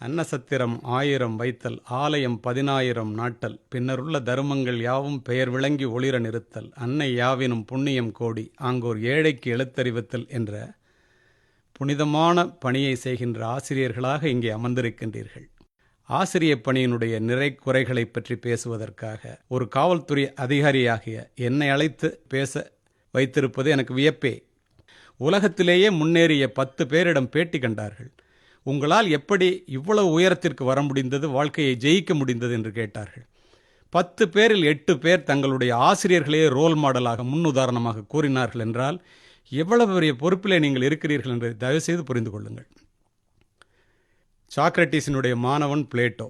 அன்னசத்திரம் ஆயிரம் வைத்தல் ஆலயம் பதினாயிரம் நாட்டல். பின்னருள்ள தருமங்கள் யாவும் பெயர் விளங்கி ஒளிர நிறுத்தல். அன்னை யாவினும் புண்ணியம் கோடி ஆங்கோர் ஏழைக்கு எழுத்தறிவித்தல் என்ற புனிதமான பணியை செய்கின்ற ஆசிரியர்களாக இங்கே அமர்ந்திருக்கின்றீர்கள். ஆசிரிய பணியினுடைய நிறை குறைகளை பற்றி பேசுவதற்காக ஒரு காவல்துறை அதிகாரியாகிய என்னை அழைத்து பேச வைத்திருப்பது எனக்கு வியப்பே. உலகத்திலேயே முன்னேறிய பத்து பேரிடம் பேட்டி கண்டார்கள். உங்களால் எப்படி இவ்வளவு உயரத்திற்கு வர முடிந்தது வாழ்க்கையை ஜெயிக்க முடிந்தது என்று கேட்டார்கள். பத்து பேரில் எட்டு பேர் தங்களுடைய ஆசிரியர்களே ரோல் மாடலாக முன்னுதாரணமாக கூறினார்கள் என்றால் எவ்வளவு பெரிய பொறுப்பிலே நீங்கள் இருக்கிறீர்கள் என்று தயவுசெய்து புரிந்து கொள்ளுங்கள். சாக்ரட்டிஸினுடைய மாணவன் பிளேட்டோ.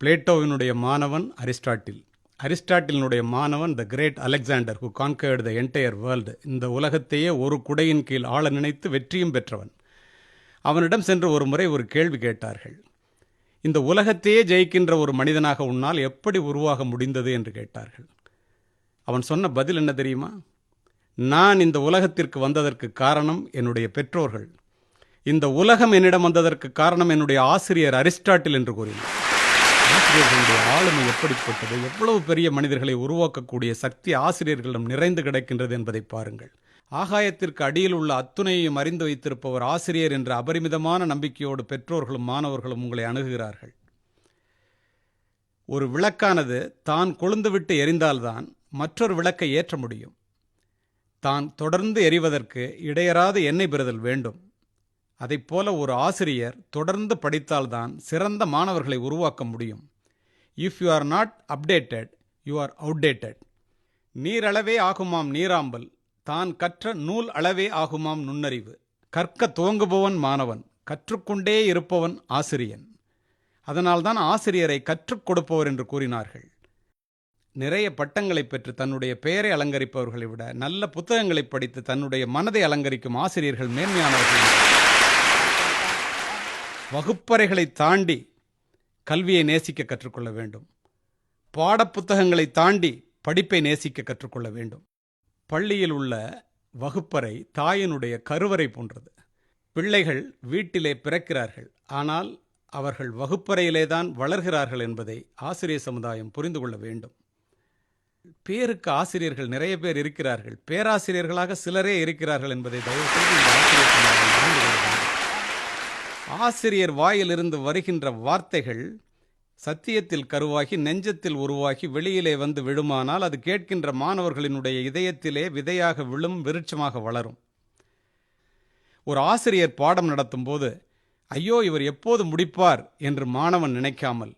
பிளேட்டோவினுடைய மாணவன் அரிஸ்டாட்டில். அரிஸ்டாட்டிலினுடைய மாணவன் the great Alexander who conquered the entire world இந்த உலகத்தையே ஒரு குடையின் கீழ் ஆள நினைத்து வெற்றியும் பெற்றவன். அவனிடம் சென்று ஒரு முறை ஒரு கேள்வி கேட்டார்கள். இந்த உலகத்தையே ஜெயிக்கின்ற ஒரு மனிதனாக உன்னால் எப்படி உருவாக முடிந்தது என்று கேட்டார்கள். அவன் சொன்ன பதில் என்ன தெரியுமா? நான் இந்த உலகத்திற்கு வந்ததற்கு காரணம் என்னுடைய பெற்றோர்கள். இந்த உலகம் என்னிடம் வந்ததற்கு காரணம் என்னுடைய ஆசிரியர் அரிஸ்டாட்டில் என்று கூறினார். ஆசிரியர்களுடைய ஆளுமை எப்படிப்பட்டது? எவ்வளவு பெரிய மனிதர்களை உருவாக்கக்கூடிய சக்தி ஆசிரியர்களிடம் நிறைந்து கிடக்கின்றது என்பதை பாருங்கள். ஆகாயத்திற்கு அடியில் உள்ள அத்துணையையும் அறிந்து வைத்திருப்பவர் ஆசிரியர் என்ற அபரிமிதமான நம்பிக்கையோடு பெற்றோர்களும் மாணவர்களும் உங்களை அணுகுகிறார்கள். ஒரு விளக்கானது தான் கொழுந்துவிட்டு எரிந்தால்தான் மற்றொரு விளக்கை ஏற்ற முடியும். தான் தொடர்ந்து எரிவதற்கு இடையறாது எண்ணெய் பெறுதல் வேண்டும். அதைப்போல ஒரு ஆசிரியர் தொடர்ந்து படித்தால்தான் சிறந்த மாணவர்களை உருவாக்க முடியும். If you are not updated you are outdated நீரளவே ஆகுமாம் நீராம்பல். தான் கற்ற நூல் அளவே ஆகுமாம் நுண்ணறிவு. கற்க துவங்குபவன் மாணவன் கற்றுக்கொண்டே இருப்பவன் ஆசிரியன். அதனால்தான் ஆசிரியரை கற்றுக் கொடுப்பவர் என்று கூறினார்கள். நிறைய பட்டங்களை பெற்று தன்னுடைய பெயரை அலங்கரிப்பவர்களை விட நல்ல புத்தகங்களை படித்து தன்னுடைய மனதை அலங்கரிக்கும் ஆசிரியர்கள் மேன்மையானவர்கள். வகுப்பறைகளை தாண்டி கல்வியை நேசிக்க கற்றுக்கொள்ள வேண்டும். பாடப்புத்தகங்களை தாண்டி படிப்பை நேசிக்க கற்றுக்கொள்ள வேண்டும். பள்ளியில் உள்ள வகுப்பறை தாயினுடைய கருவறை போன்றது. பிள்ளைகள் வீட்டிலே பிறக்கிறார்கள். ஆனால் அவர்கள் வகுப்பறையிலே தான் வளர்கிறார்கள் என்பதை ஆசிரியர் சமுதாயம் புரிந்து கொள்ள வேண்டும். பேருக்கு ஆசிரியர்கள் நிறைய பேர் இருக்கிறார்கள். பேராசிரியர்களாக சிலரே இருக்கிறார்கள் என்பதை தயவுசெய்து இந்த ஆசிரியர் சமுதாயம் ஆசிரியர் வாயிலிருந்து வருகின்ற வார்த்தைகள் சத்தியத்தில் கருவாகி நெஞ்சத்தில் உருவாகி வெளியிலே வந்து விழுமானால் அது கேட்கின்ற மாணவர்களினுடைய இதயத்திலே விதையாக விழும் விருட்சமாக வளரும். ஒரு ஆசிரியர் பாடம் நடத்தும் போது ஐயோ இவர் எப்போது முடிப்பார்? என்று மாணவன் நினைக்காமல்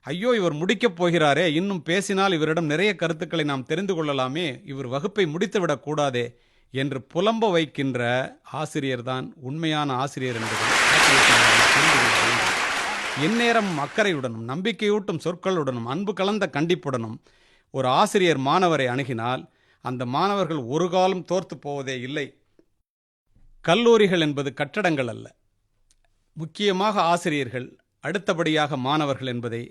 ஐயோ இவர் முடிக்கப் போகிறாரே இன்னும் பேசினால் இவரிடம் நிறைய கருத்துக்களை நாம் தெரிந்து கொள்ளலாமே இவர் வகுப்பை முடித்துவிடக் கூடாதே என்று புலம்ப வைக்கின்ற ஆசிரியர்தான் உண்மையான ஆசிரியர் என்பது இந்நேரம் அக்கறையுடனும் நம்பிக்கையூட்டும் சொற்களுடனும் அன்பு கலந்த கண்டிப்புடனும் ஒரு ஆசிரியர் மாணவரை அணுகினால் அந்த மாணவர்கள் ஒரு காலம் தோர்த்து போவதே இல்லை. கல்லூரிகள் என்பது கட்டடங்கள் அல்ல. முக்கியமாக ஆசிரியர்கள் அடுத்தபடியாக மாணவர்கள் என்பதை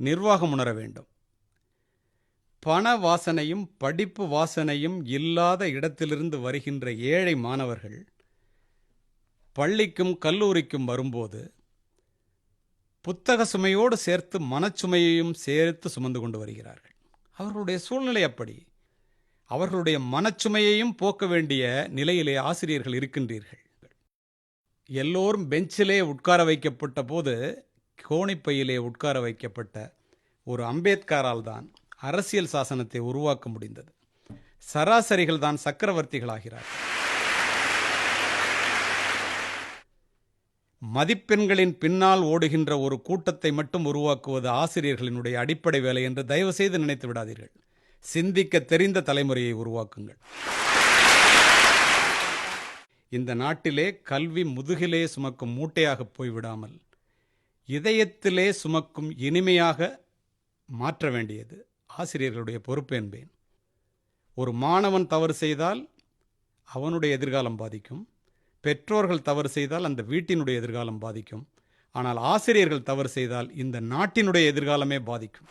நிர்வாகம் உணர வேண்டும். பண வாசனையும் படிப்பு வாசனையும் இல்லாத இடத்திலிருந்து வருகின்ற ஏழை மாணவர்கள் பள்ளிக்கும் கல்லூரிக்கும் வரும்போது புத்தக சுமையோடு சேர்த்து மனச்சுமையையும் சேர்த்து சுமந்து கொண்டு வருகிறார்கள். அவர்களுடைய சூழ்நிலை அப்படி. அவர்களுடைய மனச்சுமையையும் போக்க வேண்டிய நிலையிலே ஆசிரியர்கள் இருக்கின்றீர்கள். எல்லோரும் பெஞ்சிலே உட்கார வைக்கப்பட்ட போது கோணிப்பையிலே உட்கார வைக்கப்பட்ட ஒரு அம்பேத்கரால் தான் அரசியல் சாசனத்தை உருவாக்க முடிந்தது. சராசரிகள் தான் சக்கரவர்த்திகளாகிறார்கள். மதிப்பெண்களின் பின்னால் ஓடுகின்ற ஒரு கூட்டத்தை மட்டும் உருவாக்குவது ஆசிரியர்களினுடைய அடிப்படை வேலை என்று தயவு செய்து நினைத்து விடாதீர்கள். சிந்திக்க தெரிந்த தலைமுறையை உருவாக்குங்கள். இந்த நாட்டிலே கல்வி முதுகிலே சுமக்கும் மூட்டையாக போய்விடாமல் இதயத்திலே சுமக்கும் இனிமையாக மாற்ற வேண்டியது ஆசிரியர்களுடைய பொறுப்பு என்பேன். ஒரு மாணவன் தவறு செய்தால் அவனுடைய எதிர்காலம் பாதிக்கும். பெற்றோர்கள் தவறு செய்தால் அந்த வீட்டினுடைய எதிர்காலம் பாதிக்கும். ஆனால் ஆசிரியர்கள் தவறு செய்தால் இந்த நாட்டினுடைய எதிர்காலமே பாதிக்கும்.